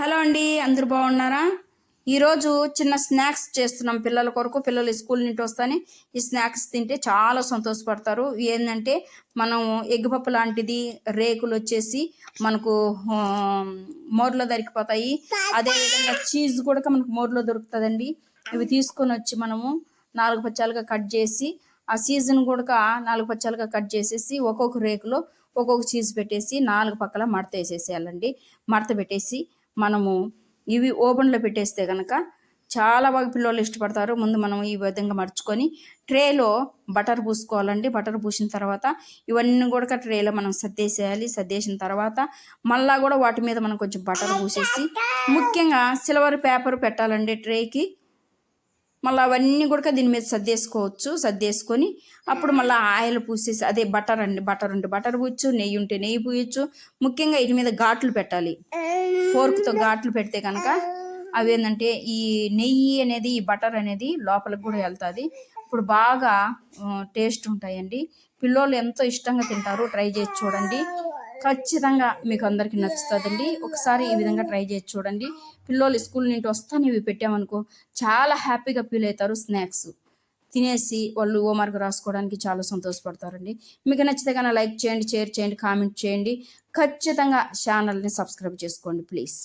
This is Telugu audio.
హలో అండి అందరు బాగున్నారా? ఈరోజు చిన్న స్నాక్స్ చేస్తున్నాం పిల్లల కొరకు పిల్లలు స్కూల్ నుండి వస్తానే. ఈ స్నాక్స్ తింటే చాలా సంతోషపడతారు. ఏంటంటే మనం ఎగ్గుపప్పు లాంటిది రేకులు వచ్చేసి మనకు మోర్లో దొరికిపోతాయి. అదేవిధంగా చీజ్ కూడా మనకు మోర్లో దొరుకుతుందండి. ఇవి తీసుకొని వచ్చి మనము నాలుగు పచ్చాలుగా కట్ చేసి ఆ సీజన్ కూడా నాలుగు పచ్చాలుగా కట్ చేసేసి ఒక్కొక్క రేకులో ఒక్కొక్క చీజ్ పెట్టేసి నాలుగు పక్కల మడత వేసేసేయాలండి. మడత పెట్టేసి మనము ఇవి ఓపెన్లో పెట్టేస్తే కనుక చాలా బాగా పిల్లలు ఇష్టపడతారు. ముందు మనం ఈ విధంగా మర్చుకొని ట్రేలో బటర్ పూసుకోవాలండి. బటర్ పూసిన తర్వాత ఇవన్నీ కూడా ట్రేలో మనం సర్దేసేయాలి. సర్దేసిన తర్వాత మళ్ళా కూడా వాటి మీద మనం కొంచెం బటర్ పూసేసి ముఖ్యంగా సిల్వర్ పేపర్ పెట్టాలండి ట్రేకి. మళ్ళీ అవన్నీ కూడా దీని మీద సర్దేసుకోవచ్చు. సర్దేసుకొని అప్పుడు మళ్ళీ ఆయిల్ పూసేసి అదే బటర్ అండి. బటర్ ఉంటే బటర్ పూయచ్చు నెయ్యి ఉంటే నెయ్యి పూయచ్చు. ముఖ్యంగా వీటి మీద ఘాట్లు పెట్టాలి. ఫోర్క్తో ఘాట్లు పెడితే కనుక అవి ఏంటంటే ఈ నెయ్యి అనేది ఈ బటర్ అనేది లోపలికి కూడా వెళ్తుంది. ఇప్పుడు బాగా టేస్ట్ ఉంటాయండి. పిల్లోళ్ళు ఎంతో ఇష్టంగా తింటారు. ట్రై చేసి చూడండి. ఖచ్చితంగా మీకు అందరికీ నచ్చుతుందండి. ఒకసారి ఈ విధంగా ట్రై చేసి చూడండి. పిల్లోళ్ళు స్కూల్ నుండి వస్తాను ఇవి పెట్టామనుకో చాలా హ్యాపీగా ఫీల్ అవుతారు స్నాక్స్. తినేసి వాళ్ళు హోంవర్క్ రాసుకోవడానికి చాలా సంతోషపడతారండి. మీకు నచ్చితే కనుక లైక్ చేయండి షేర్ చేయండి కామెంట్ చేయండి. ఖచ్చితంగా ఛానల్ని సబ్స్క్రైబ్ చేసుకోండి ప్లీజ్.